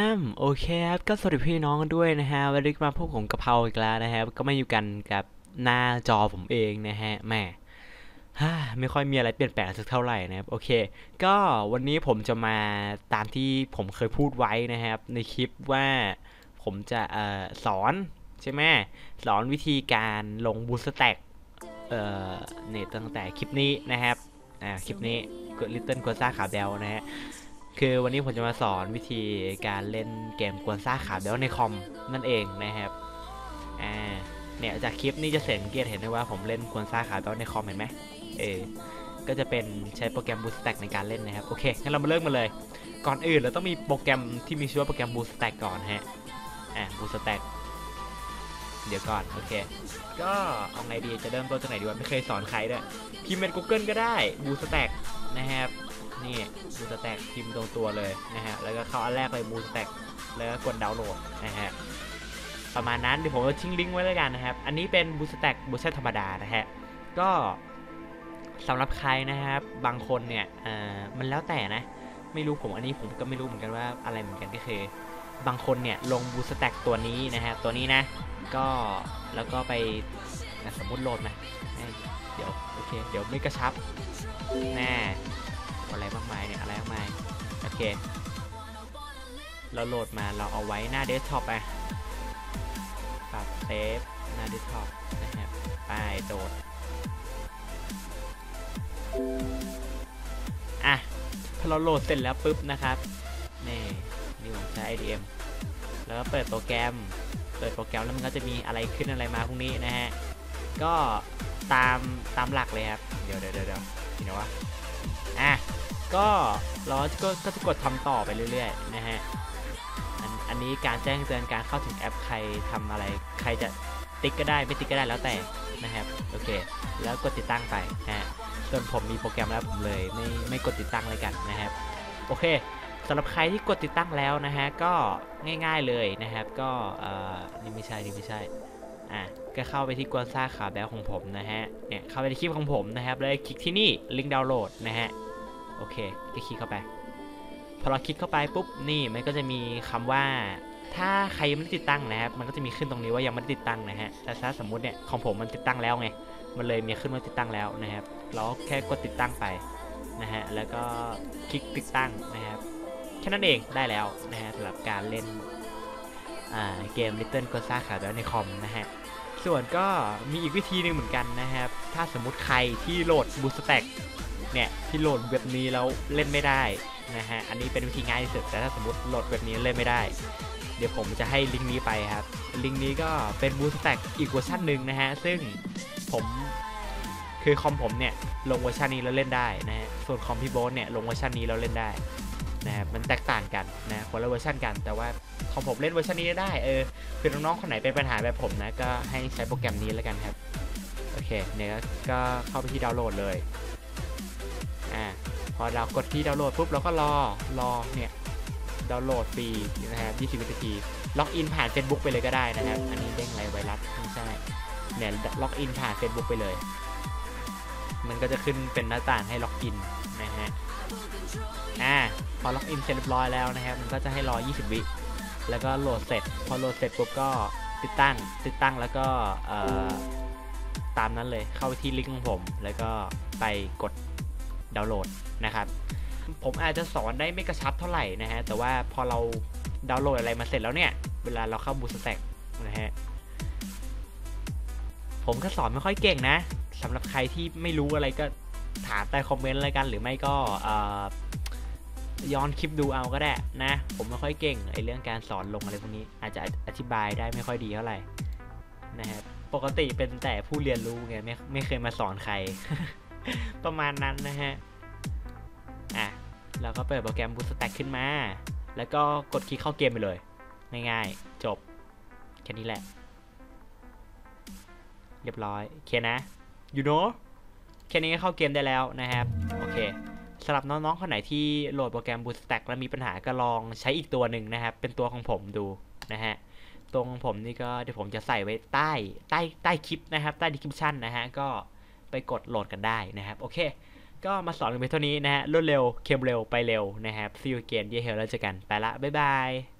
ฮัมโอเคครับ ก็สวัสดีพี่น้องกันด้วยนะฮะ วันนี้มาพบผมกะเพราอีกแล้วนะครับ ก็มาอยู่กันกับหน้าจอผมเองนะฮะแม่ฮ่าไม่ค่อยมีอะไรเปลี่ยนแปลงสักเท่าไหร่นะครับ โอเค ก็วันนี้ผมจะมาตามที่ผมเคยพูดไว้นะครับ ในคลิปว่าผมจะเอ่อสอนใช่ไหมสอนวิธีการลงบูสแต็กเอ่อเนี่ยตั้งแต่คลิปนี้นะครับ อ่า คลิปนี้กดลิตเติ้ลกัวซ่าขาเบลนะฮะ คือวันนี้ผมจะมาสอนวิธีการเล่นเกมกวนซ่าขาเบลในคอมนั่นเองนะครับ อ่า เนี่ยจากคลิปนี้จะเสังเกตเห็นได้ว่าผมเล่นกวนซ่าขาเบลในคอมเห็นไหมเออ ก็จะเป็นใช้โปรแกรม Boost Stack ในการเล่นนะครับ โอเค งั้นเรามาเริ่มกันเลย ก่อนอื่นเราต้องมีโปรแกรมที่มีชื่อว่าโปรแกรม Boost Stack ก่อนฮะ อะ Boost Stack เดี๋ยวก่อน โอเค ก็เอาไงดี จะเริ่มต้นจากไหนดีวะ ไม่เคยสอนใครด้วย พิมพ์เป็น Google ก็ได้ Boost Stack นะครับนี่บูสแต็กพิมพ์ตรงตัวเลยนะฮะแล้วก็เข้าอันแรกเลยบูสแต็กแล้วก็กดดาวน์โหลดนะฮะประมาณนั้นเดี๋ยวผมจะทิ้งลิงก์ไว้แล้วกันนะครับ อันนี้เป็นบูสแต็กบูสธรรมดานะฮะก็สำหรับใครนะครับบางคนเนี่ยอ่ามันแล้วแต่นะ ไม่รู้ผมอันนี้ผมก็ไม่รู้เหมือนกันว่าอะไรเหมือนกันก็คือบางคนเนี่ยลงบูสแต็กตัวนี้นะฮะตัวนี้นะ ก็แล้วก็ไป อะสมมติโหลดมาเอ้ยเดี๋ยวโอเคเดี๋ยวไม่กระชับแน่อะไรมากมายเนี่ยอะไรมากมายโอเค เราโหลดมาเราเอาไว้หน้าเดสก์ท็อปไปปรับเซฟหน้าเดสก์ท็อปนะครับไปโดดอะพอเราโหลดเสร็จแล้วปุ๊บนะครับนี่นี่ผมใช้ IDM แล้วก็เปิดโปรแกรม เปิดโปรแกรมแล้วมันก็จะมีอะไรขึ้นอะไรมาพวกนี้นะฮะ ก็ตามตามหลักเลยครับ เดี๋ยวเดี๋ยวเดี๋ยวเดี๋ยวเห็นไหมวะอะก็เราก็ก็จะกดทำต่อไปเรื่อยๆนะฮะอันอันนี้การแจ้งเตือนการเข้าถึงแอปใครทำอะไรใครจะติ๊กก็ได้ไม่ติ๊กก็ได้แล้วแต่นะครับโอเค แล้วกดติดตั้งไปฮะส่วนผมมีโปรแกรมแล้วผมเลยไม่ไม่กดติดตั้งเลยกันนะครับโอเคสำหรับใครที่กดติดตั้งแล้วนะฮะก็ง่ายๆเลยนะครับ ก็เอ่อนี่ไม่ใช่นี่ไม่ใช่ อะก็เข้าไปที่กวนซ่าขาแบลของผมนะฮะเนี่ยเข้าไปในคลิปของผมนะครับแล้วคลิกที่นี่ลิงก์ดาวน์โหลดนะฮะโอเคก็คลิกเข้าไป พอเราคลิกเข้าไปปุ๊บนี่มันก็จะมีคำว่าถ้าใครยังไม่ได้ติดตั้งนะครับ มันก็จะมีขึ้นตรงนี้ว่ายังไม่ได้ติดตั้งนะฮะ แต่ถ้าสมมุติเนี่ยของผมมันติดตั้งแล้วไง มันเลยมีขึ้นว่าติดตั้งแล้วนะครับ เราแค่กดติดตั้งไปนะฮะ แล้วก็คลิกติดตั้งนะครับ แค่นั้นเองได้แล้วนะฮะสำหรับการเล่น เกม Little g o s a ขาแล้วในคอมนะฮะ ส่วนก็มีอีกวิธีหนึ่งเหมือนกันนะครับ ถ้าสมมุติใครที่โหลด Bootstrap เนี่ย ที่โหลดเว็บนี้แล้วเล่นไม่ได้นะฮะ อันนี้เป็นวิธีง่ายที่สุด แต่ถ้าสมมติโหลดเว็บนี้เล่นไม่ได้ เดี๋ยวผมจะให้ลิงก์นี้ไปครับ ลิงก์นี้ก็เป็น Bootstrap อีกเวอร์ชันหนึ่งนะฮะ ซึ่งผมคือคอมผมเนี่ยลงเวอร์ชันนี้แล้วเล่นได้นะฮะ ส่วนคอมพี่โบ๊ทเนี่ยลงเวอร์ชันนี้แล้วเล่นได้ นะครับมันแตกต่างกันนะคนละเวอร์ชันกัน แต่ว่าของผมเล่นเวอร์ชันนี้ได้เออคือน้องๆคนไหนเป็นปัญหาแบบผมนะก็ให้ใช้โปรแกรมนี้แล้วกันครับโอเคเนี่ยก็เข้าไปที่ดาวน์โหลดเลยอ่าพอเรากดที่ดาวน์โหลดปุ๊บเราก็รอรอเนี่ยดาวน์โหลดฟรีนะครับ20นาทีล็อกอินผ่าน Facebook ไปเลยก็ได้นะครับ อันนี้เด้งไรไวรัสไม่ใช่เนี่ยล็อกอินผ่าน Facebook ไปเลย มันก็จะขึ้นเป็นหน้าต่างให้ล็อกอินนะฮะ อ่าพอล็อกอินเสร็จเรียบร้อยแล้วนะครับ มันก็จะให้รอ 20 วิ แล้วก็โหลดเสร็จ พอโหลดเสร็จปุ๊บก็ติดตั้ง ติดตั้งแล้วก็ตามนั้นเลยเข้าที่ลิงก์ของผม แล้วก็ไปกดดาวน์โหลดนะครับ ผมอาจจะสอนได้ไม่กระชับเท่าไหร่นะฮะ แต่ว่าพอเราดาวน์โหลดอะไรมาเสร็จแล้วเนี่ย เวลาเราเข้าบูสแต็กนะฮะ ผมก็สอนไม่ค่อยเก่งนะสำหรับใครที่ไม่รู้อะไรก็ ถามใต้คอมเมนต์อะไรกัน หรือไม่ก็ย้อนคลิปดูเอาก็ได้นะ ผมไม่ค่อยเก่งไอเรื่องการสอนลงอะไรพวกนี้ อาจจะอธิบายได้ไม่ค่อยดีเท่าไหร่นะครับปกติเป็นแต่ผู้เรียนรู้ไงไม่ไม่เคยมาสอนใคร ประมาณนั้นนะฮะอะเราก็เปิดโปรแกรม Bootstrap ขึ้นมา แล้วก็กดคลิกเข้าเกมไปเลย ง่ายๆ จบ แค่นี้แหละ เรียบร้อย โอเคนะ you know ค่นี้ก็เข้าเกมได้แล้วนะครับโอเคสำหรับน้องๆคนไหนที่โหลดโปรแกรม Bootstrap แล้วมีปัญหาก็ลองใช้อีกตัวหนึ่งนะครับ เป็นตัวของผมดูนะฮะตัวของผมนี่ก็เดี๋ยวผมจะใส่ไว้ใต้ใต้ใต้คลิปนะครับ ใต้ description นะฮะก็ไปกดโหลดกันได้นะครับ โอเค ก็มาสอนกันไปเท่านี้นะฮะรวดเร็วเข้มเร็วไปเร็วนะครับ see you again เยเฮลแล้วเจอกันไปละบ๊ายบาย